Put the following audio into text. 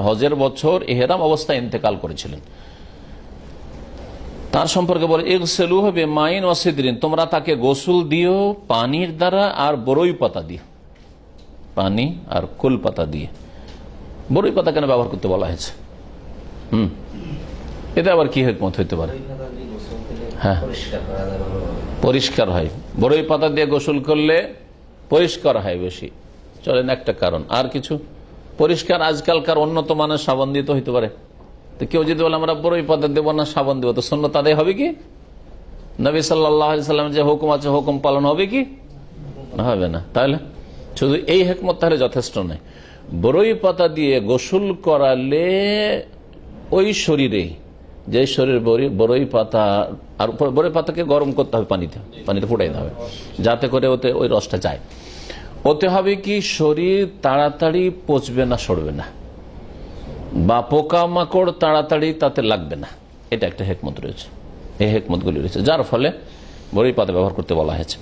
হজের বছর এহেরাম অবস্থায় ইন্তেকাল করেছিলেন। তার সম্পর্কে বলে এক সেলু হবে মাইন ওয়াসিদিন তোমরা তাকে গোসল দিও, পানির দ্বারা আর বরই পাতা দিও। পানি আর কুল পাতা দিয়ে। বরই পাতা কেন ব্যবহার করতে বলা হয়েছে? হুম। এতে আবার কি হেকমত হইতে পারে? হ্যাঁ। পরিষ্কার হয়। বরই পাতা দিয়ে গোসল করলে পরিষ্কার হয় বেশি। চলেন একটা কারণ। আর কিছু? পরিষ্কার আজকালকার উন্নত মানের সাবান দিতে হইতে পারে। তো কেউ যদি বলে, আমরা বরই পাতা দেবো না, সাবান দেবো। তো শূন্য তাদের হবে কি? নবী সাল্লাম যে হুকুম আছে, হুকুম পালন হবে কি? হবে না। তাহলে শুধু এই হেকমত তাহলে যথেষ্ট নয়। বরই পাতা দিয়ে গোসল করালে ওই শরীরে, যে শরীর বরই পাতা আর বরই পাতাকে গরম করতে হবে পানিতে পানিতে ফুটাইতে হবে, যাতে করে ওতে ওই রসটা যায়। ওতে হবে কি শরীর তাড়াতাড়ি পচবে না, সরবে না। বা পোকামাকড় তাড়াতাড়ি তাতে লাগবে না। এটা একটা হেকমত রয়েছে। এই হেকমতগুলি রয়েছে। যার ফলে বড়ই পাতা ব্যবহার করতে বলা হয়েছে।